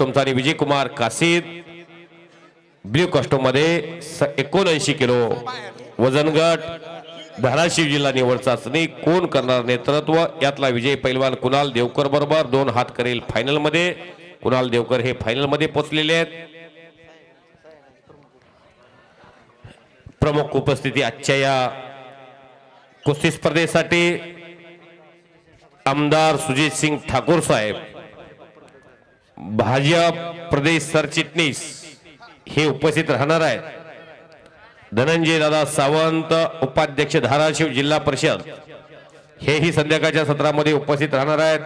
कॉस्ट्युमचा आणि विजय कुमार कासीद ब्ल्यू कस्टममध्ये एकोणऐंशी किलो वजन गट धाराशिव जिल्हा निवड चाचणी कोण करणार नेतृत्व? यातला विजय पैलवान कुणाल देवकर बरोबर? दोन हात करेल फायनलमध्ये. कुणाल देवकर हे फायनलमध्ये पोचलेले आहेत. प्रमुख उपस्थिती आजच्या या कुस्ती स्पर्धेसाठी आमदार सुजित सिंग ठाकूर साहेब. भाजप प्रदेश सरचिटणीस हे उपस्थित राहणार आहेत. धनंजय दादा सावंत उपाध्यक्ष धाराशिव जिल्हा परिषद हेही संध्याकाळच्या सत्रामध्ये उपस्थित राहणार आहेत.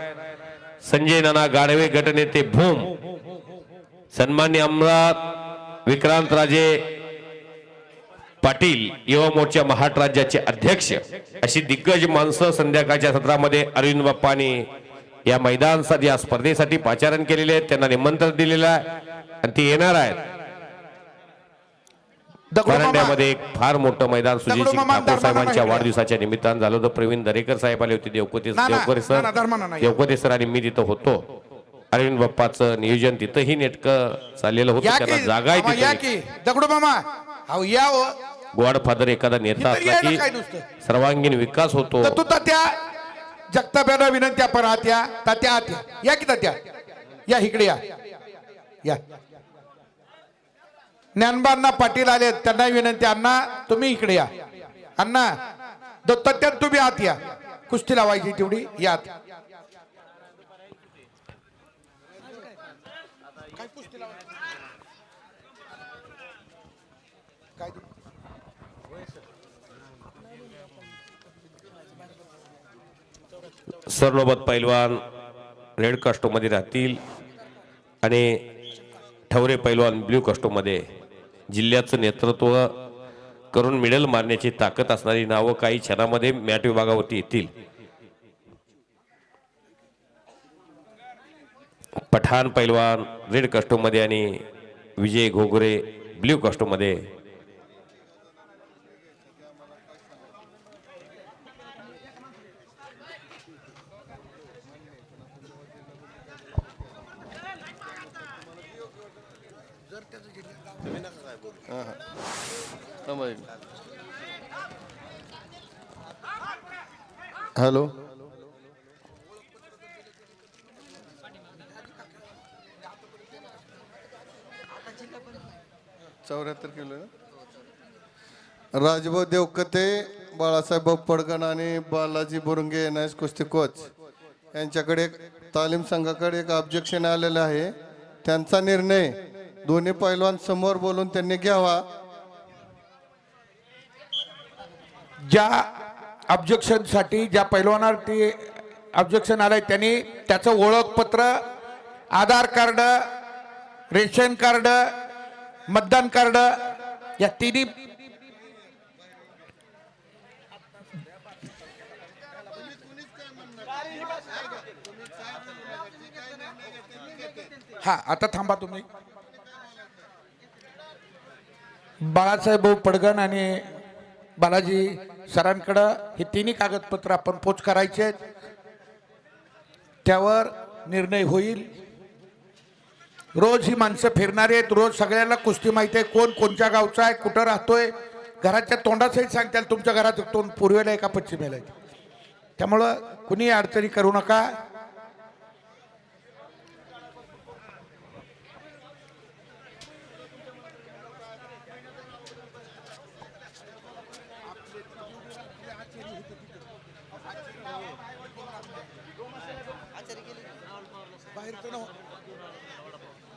संजय नाना गाडवे गटनेते भूम सन्मान्य आमदार विक्रांत राजे पाटील युवा मोर्चा महाराष्ट्र राज्याचे अध्यक्ष अशी दिग्गज माणसं संध्याकाळच्या सत्रामध्ये अरविंद बाप्पानी या मैदानसाठी या स्पर्धेसाठी पाचारण केलेले आहेत त्यांना निमंत्रण दिलेलं आहे आणि ते येणार आहेत. परांड्यामध्ये एक फार मोठं मैदान सुजित सिंग ठाकूर साहेबांच्या वाढदिवसाच्या निमित्तानं झालं होतं. प्रवीण दरेकर साहेब आले होते देवकोते देवकोरे सर. देवकोते सर आणि मी तिथं होतो. अरविंद बाप्पाचं नियोजन तिथंही नेटकं चाललेलं होतं. त्यांना जागा आहे मामा, या तिथे की. दगडू मामा. अहो या हो. गॉडफादर एखादा नेता असला की? सर्वांगीण विकास होतो. तर तू तात्या विनंती आपण आत्या तात्या आत या. की तात्या? या इकडे या. या. ज्ञानबांना पाटील आले त्यांना विनंती अण्णा तुम्ही इकडे या. अण्णा दत्तात्या तुम्ही आत या. कुस्ती लावायची तेवढी या काय सरनोबत पैलवान रेडमध्ये राहतील आणि ठवरे पैलवान ब्ल्यू मध्ये जिल्ह्याचं नेतृत्व करून मिडल मारण्याची ताकद असणारी नावं काही क्षणामध्ये मॅट विभागावरती येतील. पठाण पैलवान रेडमध्ये आणि विजय घोगरे ब्ल्यू हॅलो. चौऱ्याहत्तर किलो? राजभाऊ देवकते बाळासाहेब पडगण आणि बालाजी बोरुंगे एन एस कुस्ती कोच. यांच्याकडे तालीम संघाकडे एक ऑब्जेक्शन आलेलं आहे. त्यांचा निर्णय दोन्ही पैलवान समोर बोलून त्यांनी घ्यावा. ज्या ऑब्जेक्शनसाठी ज्या पैलवानावरती ऑब्जेक्शन आलंय त्यांनी त्याचं ओळखपत्र आधार कार्ड रेशन कार्ड मतदान कार्ड या तिन्ही हा आता थांबा तुम्ही. बाळासाहेब भाऊ पडगण आणि बालाजी सरांकडं हे तिन्ही कागदपत्र आपण पोच करायचे आहेत. त्यावर निर्णय होईल. रोज ही माणसं फिरणारी आहेत. रोज सगळ्यांना कुस्ती माहिती आहे. कोण कोणत्या गावचा आहे कुठं राहतोय. घराच्या तोंडासहित सांगताल तुमच्या घरात तोंड पूर्वेला आहे का पश्चिमेला आहे त्यामुळं कुणी अडचणी करू नका.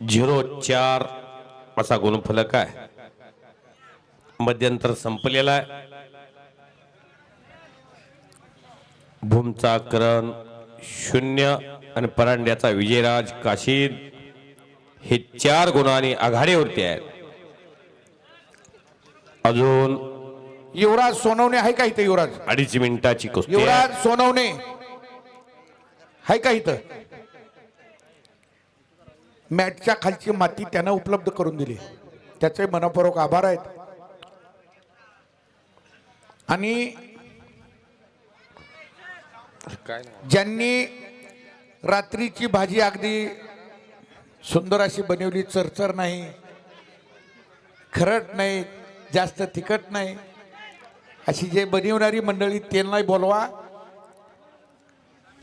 झिरो चार असा गुणफलक आहे. मध्यंतर संपलेला आहे. भूमचा करण शून्य आणि परांड्याचा विजयराज काशीद हे चार गुणांनी आघाडीवरती आहेत. अजून युवराज सोनवणे आहे का इथं युवराज? अडीच मिनिटाची कुस्ती. युवराज सोनवणे आहे का इथं? मॅटच्या खालची माती त्यांना उपलब्ध करून दिली. त्याचे मनपूर्वक आभार आहेत. आणि ज्यांनी रात्रीची भाजी अगदी सुंदर अशी बनवली चरचर नाही खरट नाही जास्त तिखट नाही अशी जे बनवणारी मंडळी त्यांनाही बोलवा.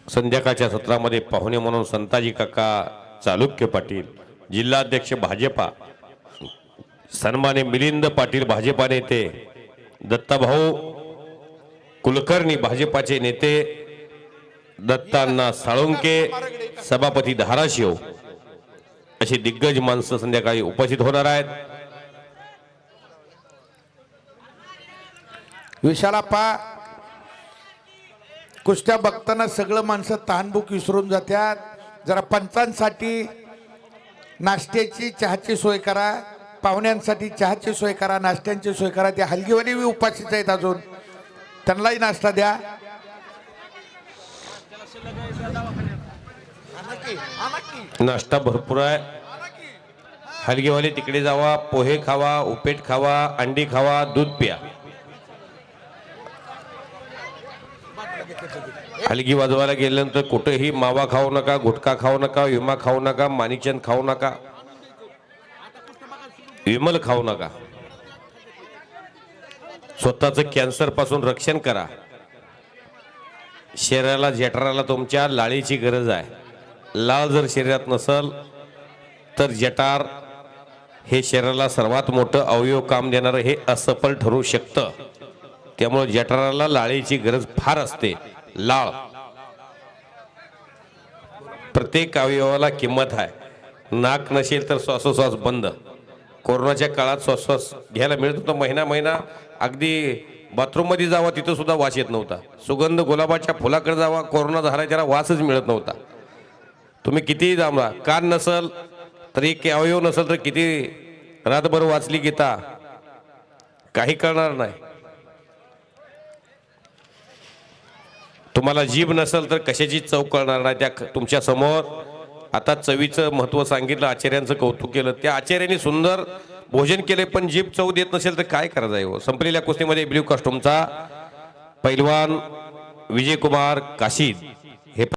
संध्याकाळच्या सत्रामध्ये पाहुणे म्हणून संताजी काका चालुक्य पाटील जिल्हाध्यक्ष भाजपा. सन्माने मिलिंद पाटील भाजपा नेते दत्ताभाऊ कुलकर्णी भाजपाचे नेते दत्तांना साळुंके सभापती धाराशिव. अशी दिग्गज माणसं संध्याकाळी उपस्थित होणार आहेत. विशालाप्पा कुस्त्या बघताना सगळं माणसं तहानभूक विसरून जात्यात. जरा पंचांसाठी नाश्त्याची चहाची सोय करा पाहुण्यांसाठी चहाची सोय करा नाश्त्यांची सोय करा. ते हलगीवाली बी उपाशीच आहेत अजून. त्यांनाही नाश्ता द्या. नाश्ता भरपूर आहे. हलगेवाले तिकडे जावा पोहे खावा उपेट खावा अंडी खावा दूध प्या. हलगी वाजवायला गेल्यानंतर कुठेही मावा खाऊ नका गुटखा खाऊ नका विमा खाऊ नका माणिकचंद खाऊ नका विमल खाऊ नका. स्वतःच कॅन्सरपासून रक्षण करा. शरीराला जठराला तुमच्या लाळीची गरज आहे. लाळ जर शरीरात नसल तर जटार हे शरीराला सर्वात मोठं अवयव काम देणारं हे असफल ठरू शकतं. त्यामुळे जठराला लाळीची गरज फार असते. लाळ. प्रत्येक अवयवाला किंमत आहे. नाक नसेल तर श्वासोश्वास बंद. कोरोनाच्या काळात श्वासोश्वास घ्यायला मिळत होतं. महिना महिना अगदी बाथरूममध्ये जावा तिथं सुद्धा वास येत नव्हता. सुगंध गुलाबाच्या फुलाकडे जावा कोरोना झाला त्याला वासच मिळत नव्हता. तुम्ही कितीही जांभळा कान नसल तर एक अवयव नसल तर किती रातभर वाचली गीता काही कळणार नाही. तुम्हाला जीभ नसेल तर कशाची चव कळणार नाही त्या तुमच्यासमोर? आता चवीचं महत्त्व सांगितलं आचार्यांचं कौतुक केलं. त्या आचार्यांनी सुंदर भोजन केले पण जीभ चव देत नसेल तर काय करायचं आहे हो? संपलेल्या कुस्तीमध्ये ब्ल्यू कॉस्ट्युमचा पैलवान विजयकुमार काशीद.